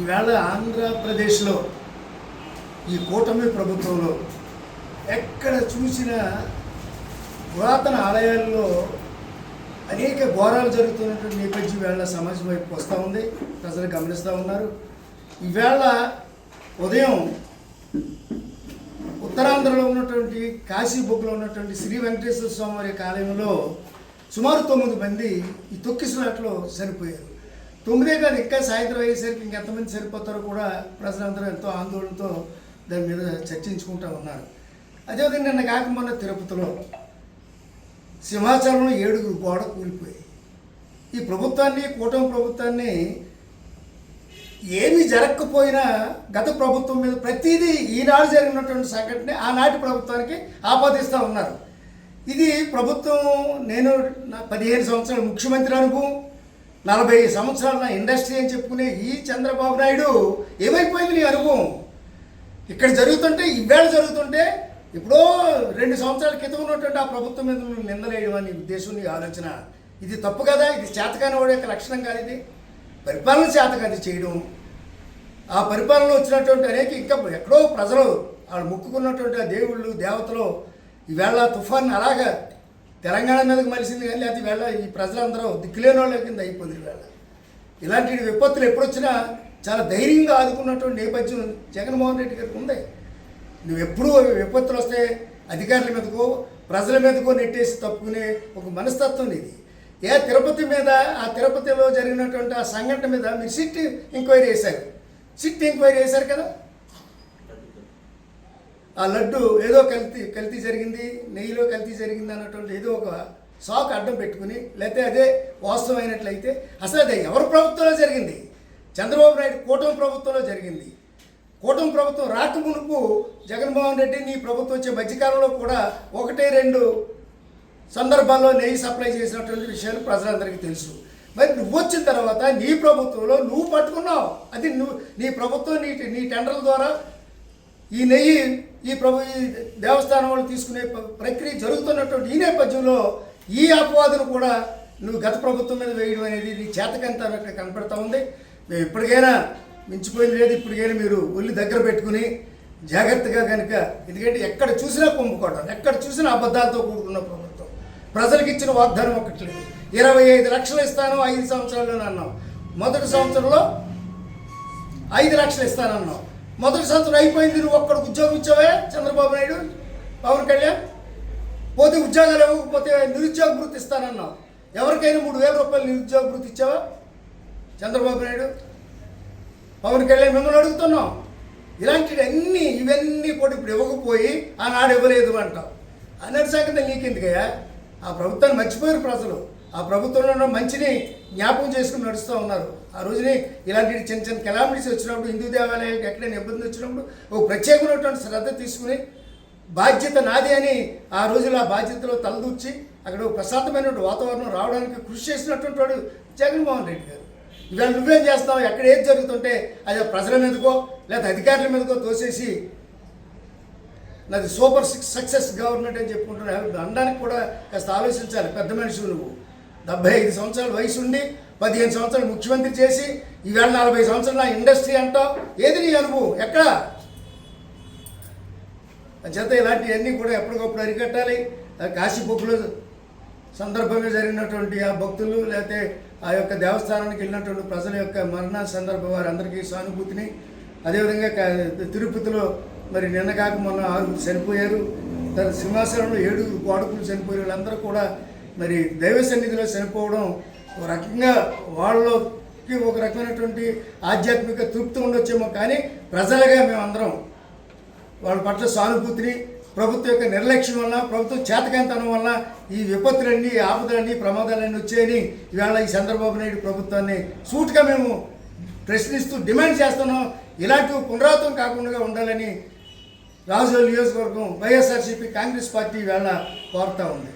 ఈవేళ ఆంధ్రప్రదేశ్లో ఈ కూటమి ప్రభుత్వంలో ఎక్కడ చూసినా పురాతన ఆలయాల్లో అనేక ఘోరాలు జరుగుతున్నటువంటి నేపథ్యం వేళ సమాజం వైపు వస్తూ ఉంది. ప్రజలు గమనిస్తూ ఉన్నారు. ఈవేళ ఉదయం ఉత్తరాంధ్రలో ఉన్నటువంటి కాశీబుక్లో ఉన్నటువంటి శ్రీ వెంకటేశ్వర స్వామి వారి ఆలయంలో సుమారు తొమ్మిది మంది ఈ తొక్కిసలాట్లో చనిపోయారు. తొమ్మిదే కాదు ఇంకా సాయంత్రం అయ్యేసరికి ఇంకెంతమంది సరిపోతారో కూడా ప్రజలందరూ ఎంతో ఆందోళనతో దాని మీద చర్చించుకుంటూ ఉన్నారు. అదేవిధంగా నిన్న కాక మొన్న తిరుపతిలో సింహాచలంలో ఏడుగురు గోడ కూలిపోయాయి. ఈ ప్రభుత్వాన్ని కూటమి ప్రభుత్వాన్ని ఏమీ జరగకపోయినా గత ప్రభుత్వం మీద ప్రతిదీ ఈనాడు జరిగినటువంటి సంఘటన ఆనాటి ప్రభుత్వానికి ఆపాదిస్తూ ఉన్నారు. ఇది ప్రభుత్వం నేను నా పదిహేను సంవత్సరాలు ముఖ్యమంత్రి అనుభవం నలభై సంవత్సరాల నా ఇండస్ట్రీ అని చెప్పుకునే ఈ చంద్రబాబు నాయుడు ఏమైపోయింది నీ అనుభవం ఇక్కడ జరుగుతుంటే ఈవేళ జరుగుతుంటే ఎప్పుడో రెండు సంవత్సరాల క్రితం ఉన్నటువంటి ఆ ప్రభుత్వం మీద నిందలేయడం అని ఉద్దేశం నీ ఆలోచన. ఇది తప్పు కదా? ఇది చేతకాని వాడి యొక్క లక్షణం కాదు ఇది. పరిపాలన చేత కాదు చేయడం. ఆ పరిపాలనలో వచ్చినటువంటి అనేక ఇంకా ఎక్కడో ప్రజలు వాళ్ళు ముక్కుకున్నటువంటి ఆ దేవుళ్ళు దేవతలు ఈవేళ తుఫాన్ అలాగా తెలంగాణ మీదకి మలిసింది కానీ లేకపోతే వేళ ఈ ప్రజలందరూ దిక్కులేని వాళ్ళ కింద అయిపోయింది వేళ ఇలాంటి విపత్తులు ఎప్పుడొచ్చినా చాలా ధైర్యంగా ఆదుకున్నటువంటి నేపథ్యం జగన్మోహన్ రెడ్డి గారికి ఉంది. నువ్వు ఎప్పుడూ విపత్తులు వస్తే అధికారుల మీదకో ప్రజల మీదకో నెట్టేసి తప్పుకునే ఒక మనస్తత్వం ఇది ఏ తిరుపతి మీద ఆ తిరుపతిలో జరిగినటువంటి ఆ సంఘటన మీద మీరు సిట్ ఎంక్వైరీ చేశారు. సిట్ ఎంక్వైరీ చేశారు కదా? ఆ లడ్డు ఏదో కల్తీ కల్తీ జరిగింది నెయ్యిలో కల్తీ జరిగింది అన్నటువంటి ఏదో ఒక సాకు అడ్డం పెట్టుకుని లేకపోతే అదే వాస్తవమైనట్లయితే అసలు అది ఎవరి ప్రభుత్వంలో జరిగింది? చంద్రబాబు నాయుడు కూటమి ప్రభుత్వంలో జరిగింది. కూటమి ప్రభుత్వం రాక మునుపు జగన్మోహన్ రెడ్డి నీ ప్రభుత్వం వచ్చే మధ్యకాలంలో కూడా ఒకటి రెండు సందర్భాల్లో నెయ్యి సప్లై చేసినటువంటి విషయాలు ప్రజలందరికీ తెలుసు. మరి నువ్వు వచ్చిన తర్వాత నీ ప్రభుత్వంలో నువ్వు పట్టుకున్నావు. అది నువ్వు నీ ప్రభుత్వం నీ నీ టెండర్ల ద్వారా ఈ నెయ్యి ఈ ప్రభు ఈ దేవస్థానం వాళ్ళు తీసుకునే ప్రక్రియ జరుగుతున్నటువంటి ఈ నేపథ్యంలో ఈ అపవాదును కూడా నువ్వు గత ప్రభుత్వం మీద వేయడం అనేది నీ చేతకంత కనపడతా ఉంది. మేము ఇప్పటికైనా మించిపోయింది లేదు. ఇప్పటికైనా మీరు ఒళ్ళు దగ్గర పెట్టుకుని జాగ్రత్తగా కనుక ఎందుకంటే ఎక్కడ చూసినా కుంభకోణం ఎక్కడ చూసినా అబద్ధాలతో కూడుకున్న ప్రభుత్వం. ప్రజలకు ఇచ్చిన వాగ్దానం ఒకటి లేదు. ఇరవై ఐదు లక్షలు ఇస్తాను ఐదు సంవత్సరాలు అన్నాం. మొదటి సంవత్సరంలో ఐదు లక్షలు ఇస్తానన్నాం. మొదటి సంవత్సరం అయిపోయింది నువ్వు ఒక్కడ ఉద్యోగం ఇచ్చావే? చంద్రబాబు నాయుడు పవన్ కళ్యాణ్? పోతే ఉద్యోగాలు ఇవ్వకపోతే నిరుద్యోగ వృత్తి ఇస్తానన్నావు. ఎవరికైనా మూడు వేల రూపాయలు నిరుద్యోగ వృత్తి ఇచ్చావా? చంద్రబాబు నాయుడు పవన్ కళ్యాణ్ మిమ్మల్ని అడుగుతున్నాం. ఇలాంటివి అన్నీ ఇవన్నీ కూడా ఇప్పుడు ఇవ్వకపోయి ఆనాడు ఇవ్వలేదు అంటావు. అన్నటి సంగతి నీకెందుకయ్యా? ఆ ప్రభుత్వాన్ని మర్చిపోయారు ప్రజలు. ఆ ప్రభుత్వంలో ఉన్న మంచిని జ్ఞాపకం చేసుకుని నడుస్తూ ఉన్నారు. ఆ రోజుని ఇలాంటి చిన్న చిన్న కెలామిటీస్ వచ్చినప్పుడు హిందూ దేవాలయాలకు ఎక్కడైనా ఇబ్బంది వచ్చినప్పుడు ఒక ప్రత్యేకమైనటువంటి శ్రద్ధ తీసుకుని బాధ్యత నాది అని ఆ రోజులు ఆ బాధ్యతలో తలదూర్చి అక్కడ ఒక ప్రశాంతమైనటువంటి వాతావరణం రావడానికి కృషి చేసినటువంటి వాడు జగన్మోహన్ రెడ్డి గారు. ఇవాళ నువ్వేం చేస్తావు ఎక్కడ ఏది జరుగుతుంటే అది ప్రజల మీదకో లేదా అధికారుల మీదకో తోసేసి నాది సూపర్ సక్సెస్ గవర్నమెంట్ అని చెప్పుకుంటున్నాను అనడానికి కూడా కాస్త ఆలోచించాలి. పెద్ద మనిషి నువ్వు. డెబ్బై ఐదు సంవత్సరాల వయసు ఉండి పదిహేను సంవత్సరాలు ముఖ్యమంత్రి చేసి ఈవేళ నలభై సంవత్సరాలు నా ఇండస్ట్రీ అంటావు? ఏది నీ అనుభవం? ఎక్కడ? చేత ఇలాంటివన్నీ కూడా ఎప్పటికప్పుడు అరికట్టాలి. ఆ సందర్భంగా జరిగినటువంటి ఆ భక్తులు లేకపోతే ఆ యొక్క దేవస్థానానికి వెళ్ళినటువంటి ప్రజల యొక్క మరణ సందర్భం వారందరికీ సానుభూతిని. అదేవిధంగా తిరుపతిలో మరి నిన్న కాక మొన్న ఆరుగురు చనిపోయారు. తన సింహాసనంలో ఏడుగురు కోడకులు చనిపోయారు. వీళ్ళందరూ కూడా మరి దైవ సన్నిధిలో చనిపోవడం ఒక రకంగా వాళ్ళకి ఒక రకమైనటువంటి ఆధ్యాత్మిక తృప్తి ఉండొచ్చేమో కానీ ప్రజలుగా మేమందరం వాళ్ళ పట్ల సానుభూతిని ప్రభుత్వం యొక్క నిర్లక్ష్యం వల్ల ప్రభుత్వం చేతకాంతనం వల్ల ఈ విపత్తులన్నీ ఆపదలన్నీ ప్రమాదాలన్నీ వచ్చాయని ఇవాళ ఈ చంద్రబాబు నాయుడు ప్రభుత్వాన్ని సూటుగా మేము ప్రశ్నిస్తూ డిమాండ్ చేస్తున్నాం. ఇలాంటివి పునరావృతం కాకుండా ఉండాలని రాజోల్ నియోజకవర్గం వైఎస్ఆర్సీపీ కాంగ్రెస్ పార్టీ వేళ కోరుతా ఉంది.